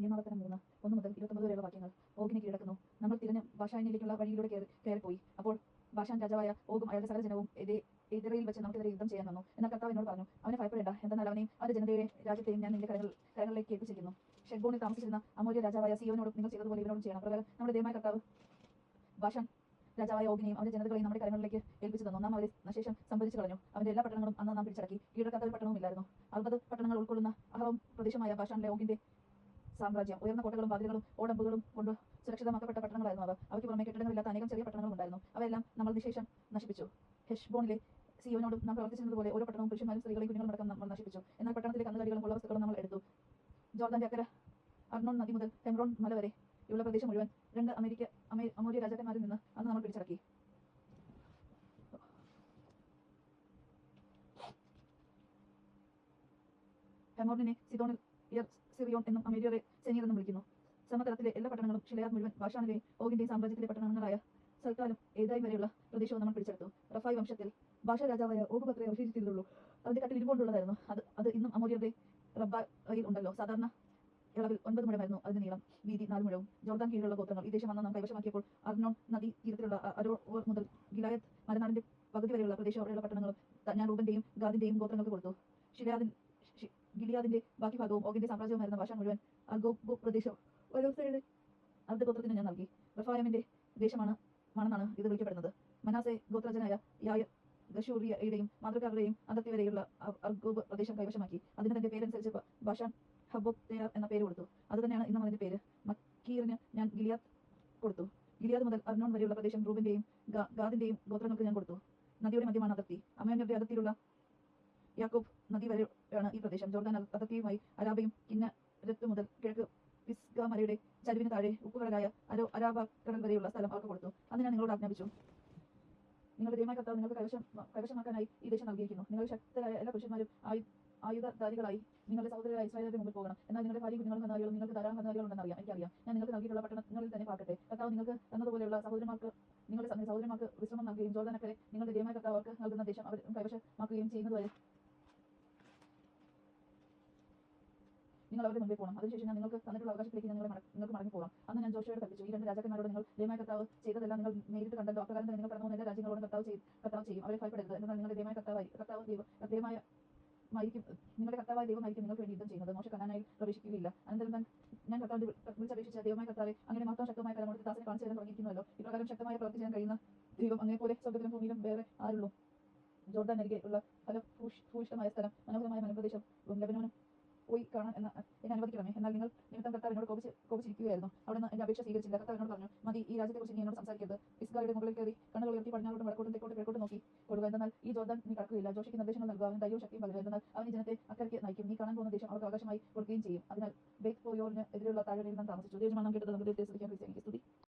നിയമാവർത്തനം മൂന്ന് ഒന്ന് മുതൽ ഇരുപത്തൊമ്പത് വരെയുള്ള വാക്യങ്ങൾ. ഓഗിനെ കീഴടക്കുന്നു. നമ്മൾ തിരഞ്ഞ ബാഷാനിലേക്കുള്ള വഴിയിലൂടെ കയറി കയറിപ്പോയി. അപ്പോൾ ബാഷാൻ രാജാവായ ഓഗും അയാളുടെ സകല ജനവും എതിരെ എതിരയിൽ വെച്ച് നമുക്കെതിരെ യുദ്ധം ചെയ്യാൻ വന്നു. എന്നാൽ കർത്താവ് എന്നോട് പറഞ്ഞു അവനെ ഭയപ്പെടേണ്ട. എന്തെന്നാൽ അവനെയും അത് ജനതയുടെ രാജ്യത്തെയും ഞാൻ നിന്റെ കരങ്ങൾ കരങ്ങളിലേക്ക് ഏൽപ്പിച്ചിരിക്കുന്നു. ഷെഗോണിൽ താമസിച്ചിരുന്ന അമൂല്യ രാജാവായ സിയോനോടും നിങ്ങൾ ചെയ്തതുപോലെ ഇവനോടും ചെയ്യണം. പ്രകാരം നമ്മുടെ ദൈവമായ കർത്താവ് ഭാഷാൻ രാജാവായ ഓഗിനെയും അവന്റെ ജനതകളെയും നമ്മുടെ കരങ്ങളിലേക്ക് ഏൽപ്പിച്ചു തന്നു. നാം അവരെ ശേഷം സംഭരിച്ചു കളഞ്ഞു. അവന്റെ എല്ലാ പട്ടണങ്ങളും അന്ന് നാം പിടിച്ചടക്കി. കീഴടക്കാത്ത ഒരു പട്ടണവും ഇല്ലായിരുന്നു അറുപത് പട്ടണങ്ങൾ ഉൾക്കൊള്ളുന്ന അഹവം പ്രദേശമായ ബാഷാനിലെ ഓഗിന്റെ സാമ്രാജ്യം. ഉയർന്ന കോട്ടകളും വാതിലുകളും ഓടമ്പുകളും കൊണ്ട് സുരക്ഷിതമാക്കപ്പെട്ട പട്ടണങ്ങളായിരുന്നു അവ. അവയ്ക്ക് പുറമെ കെട്ടിടങ്ങളില്ലാത്ത അനേകം ചെറിയ പട്ടണങ്ങളും ഉണ്ടായിരുന്നു അവയെല്ലാം നമ്മൾ നിശേഷം നശിപ്പിച്ചു. ഹെഷ്ബോണിലെ സിയോനോടും നാം പ്രവർത്തിച്ചിരുന്നതുപോലെ ഓരോ പട്ടണവും പുരുഷന്മാരും സ്ത്രീകളെയും കുഞ്ഞുങ്ങളും അടക്കം നമ്മൾ നശിപ്പിച്ചു. എന്നാൽ പട്ടണത്തിലെ കന്നുകാലികളും ഉള്ള വസ്തുക്കളും നമ്മൾ എടുത്തു. ജോർദാന്റെ അക്കര അർണോൺ നദി മുതൽ ഹെംറോൺ മല വരെ ഉള്ള പ്രദേശം മുഴുവൻ രണ്ട് അമേരിക്ക അമേ അമൂര്യ രാജാക്കന്മാരിൽ നിന്ന് അന്ന് നമ്മൾ പിടിച്ചടക്കി. ഹെമോറിനെ സിദോണിൽ ഇയർ സിറിയോൺ എന്നും അമേരിയറെ സെനീർ എന്നും വിളിക്കുന്നു. സമതലത്തിലെ എല്ലാ പട്ടണങ്ങളും ഷിലയാർ മുഴുവൻ ബാഷാനിലെയും ഓഗിന്റെയും സാമ്രാജ്യത്തിലെ പട്ടണങ്ങളായ സൽക്കാലം ഏതായി വരെയുള്ള പ്രദേശവും നമ്മൾ പിടിച്ചെടുത്തു. റഫായ് വംശത്തിൽ ഭാഷ രാജാവായ ഓഗുപത്രയെ അവശേഷിച്ചിരുന്നുള്ളൂ. അതിന്റെ കട്ടിൽ ഇരുകൊണ്ടുള്ളതായിരുന്നു അത് അത് ഇന്നും അമൂര്യരുടെ റബ്ബായിൽ ഉണ്ടല്ലോ. സാധാരണ ഇളവിൽ ഒൻപത് മുഴമായിരുന്നു അതിന്റെ നീളം. വീതി നാല് മുഴവും. ജോർദാൻ കീഴിലുള്ള ഗോത്രങ്ങൾ ഈ ദേശം വന്ന് നാം കൈവശമാക്കിയപ്പോൾ അർണോൺ നദി തീരത്തിലുള്ള അ- അരോർ മുതൽ ഗിലായത് മലനാടിന്റെ പകുതി വരെയുള്ള പ്രദേശം അവിടെയുള്ള പട്ടണങ്ങളും ത- ഞാൻ റൂബന്റെയും ഗാദിന്റെയും ഗോത്രങ്ങൾക്ക് കൊടുത്തു ഷിലാദിൻ ഷി- ഗിലിയാദിന്റെ ബാക്കി ഭാഗവും ഓഗിന്റെ സാമ്രാജ്യവുമായിരുന്ന ഭാഷ മുഴുവൻ അൽഗോബ് പ്രദേശവും ഓരോരുത്തരുടെ അർദ്ധ ഗോത്രത്തിന് ഞാൻ നൽകി. റഫായമിന്റെ ദേശമാണ് മണെന്നാണ് ഇത് വിളിക്കപ്പെടുന്നത്. മനാസെ ഗോത്രജനായ യായ ഗഷൂറിയയുടെയും മാതൃക്കാരുടെയും അതിർത്തി വരെയുള്ള അർഗോബ് പ്രദേശം കൈവശമാക്കി. അതിന് തന്റെ പേരനുസരിച്ച് ഭാഷാൻ ബാഷാൻ ഹബോത്തേർ എന്ന പേര് കൊടുത്തു. അത് തന്നെയാണ് ഇന്നും അതിന്റെ പേര്. മക്കീറിന് ഞാൻ ഗിലിയാദ് കൊടുത്തു. ഗിലിയാദ് മുതൽ അർണോൺ വരെയുള്ള പ്രദേശം റൂബിന്റെയും ഗാദിന്റെയും ഗോത്രങ്ങൾക്ക് ഞാൻ കൊടുത്തു. നദിയുടെ മധ്യമാണ് അതിർത്തി. അമ്മയുടെ അതിർത്തിയിലുള്ള യാക്കോബ് നദി വരെയാണ് ഈ പ്രദേശം. ജോർദാൻ അതിർത്തിയുമായി അരാബയും കിന്നരത്ത് മുതൽ കിഴക്ക് പിസ്ഗ മലയുടെ ചരിവിന് താഴെ ഉപ്പുകടലായ അരോ അരാബ കടൽ വരെയുള്ള സ്ഥലം അവർക്ക് കൊടുത്തു. അന്ന് ഞാൻ നിങ്ങളോട് ആജ്ഞാപിച്ചു. നിങ്ങളുടെ ദൈവമായ കർത്താവ് നിങ്ങൾക്ക് കൈവശം കൈവശമാക്കാനായി ഈ ദേശം നൽകിയിരിക്കുന്നു. നിങ്ങൾ ശക്തരായ എല്ലാ പുരുഷന്മാരും ആയി ആയുധധാരികളായി നിങ്ങളുടെ സഹോദരരായ ഇസ്രായേലിന്റെ മുമ്പിൽ പോകണം. എന്നാൽ നിങ്ങളുടെ ഭാര്യ കുഞ്ഞുങ്ങളും കന്നാലികളും നിങ്ങൾക്ക് ധാരാളം കന്നാലികൾ ഉണ്ടെന്ന് അറിയാം. എനിക്കറിയാം. ഞാൻ നിങ്ങൾക്ക് നൽകിയിട്ടുള്ള പട്ടണങ്ങളിൽ തന്നെ പാർക്കട്ടെ കർത്താവ് നിങ്ങൾക്ക് തന്നതുപോലെയുള്ള സഹോദരന്മാർക്ക് നിങ്ങളുടെ സഹോദരമാർക്ക് വിശ്രമം നൽകുകയും ജോർദാനക്കരെ നിങ്ങളുടെ ദൈവമായ കർത്താവ് അവർക്ക് നൽകുന്ന ദേശം അവർ കൈവശമാക്കുകയും ചെയ്യുന്നതുവരെ നിങ്ങൾ അവരുടെ മുമ്പിൽ പോകണം. അതിനുശേഷം ഞാൻ നിങ്ങൾക്ക് തന്നിട്ടുള്ള അവകാശത്തിലേക്ക് ഞാൻ നിങ്ങളെ നിങ്ങൾക്ക് മടങ്ങി പോകാം. അന്ന് ഞാൻ ജോഷയോട് കൽപ്പിച്ചു ഈ രണ്ട് രാജാക്കന്മാരോട് നിങ്ങൾ ദൈവമായ കർത്താവ് ചെയ്തതെല്ലാം നിങ്ങൾ നേരിട്ട് കണ്ടല്ലോ. അപ്രകാരം നിങ്ങൾ കടന്നു എല്ലാ രാജ്യങ്ങളോടും കർത്താവ് ചെയ്യും കർത്താവ് ചെയ്യും. അവരെ ഭയപ്പെടരുത്. എന്നാൽ നിങ്ങളുടെ ദൈവമായ കർത്താവായി കർത്താവ് ദൈവം ദൈവമായ മായിരിക്കും നിങ്ങളുടെ കർത്താവായ ദൈവമായിരിക്കും നിങ്ങൾക്ക് വേണ്ടി യുദ്ധം ചെയ്യുന്നത് മോശ കനാനായി പ്രവേശിക്കുകയില്ല. അനന്തരം ഞാൻ ഞാൻ കർത്താവിന്റെ വിളിച്ചപേക്ഷിച്ച ദൈവമായ കർത്താവെ അങ്ങനെ മാത്രം ശക്തമായ കലമോടത്ത് ദാസനെ കാണിച്ചു തരാൻ തുടങ്ങിയിരിക്കുന്നല്ലോ. ഇപ്രകാരം ശക്തമായ പ്രവർത്തി ചെയ്യാൻ കഴിയുന്ന ദൈവം അങ്ങനെ പോലെ സ്വർഗത്തിലും ഭൂമിയിലും വേറെ ആരുള്ളൂ. ജോർദാൻ അരികെ ഉള്ള ഫല ഭൂയിഷ്ടമായ സ്ഥലം മനോഹരമായ മനപ്രദേശം ലബനോനും പോയി കാണാൻ എന്ന എന്നെ അനുവദിക്കണമേ എന്നാൽ നിങ്ങൾ നിമിത്തം കർത്താവ് എന്നോട് കോപിച്ച് കോപിച്ചിരിക്കുകയായിരുന്നു. അവിടെ നിന്ന് എന്റെ അപേക്ഷ സ്വീകരിച്ചില്ല. കർത്താവ് എന്നോട് പറഞ്ഞു മതി ഈ രാജ്യത്തെക്കുറിച്ച് നീ എന്നോട് സംസാരിക്കരുത്. ഇസ്കായുടെ മുകളിൽ കയറി കണ്ണുകൾ ഉയർത്തി പടിഞ്ഞാറോട്ടും വടക്കോട്ടും തെക്കോട്ടും കിഴക്കോട്ടും നോക്കി. കൊടുക്കുക എന്നാൽ ഈ ജോർദാൻ നീ കടക്കുകയില്ല. ജോഷിക്ക് നിർദ്ദേശങ്ങൾ നൽകുക അവൻ ധൈര്യവും ശക്തിയും പകരുക എന്നാൽ അവൻ ഈ ജനത്തെ അക്കരയ്ക്ക് നയിക്കും. നീ കാണാൻ പോകുന്ന ദേശം അവർക്ക് അവകാശമായി കൊടുക്കുകയും ചെയ്യും. അതിനാൽ ബേത്ത് പോയോറിന് എതിരെയുള്ള താഴെ താമസിച്ചു. ദൈവമാണ് കേട്ടത് നമുക്ക് ദൈവത്തെ ക്രിസ്ത്യാനിക്ക്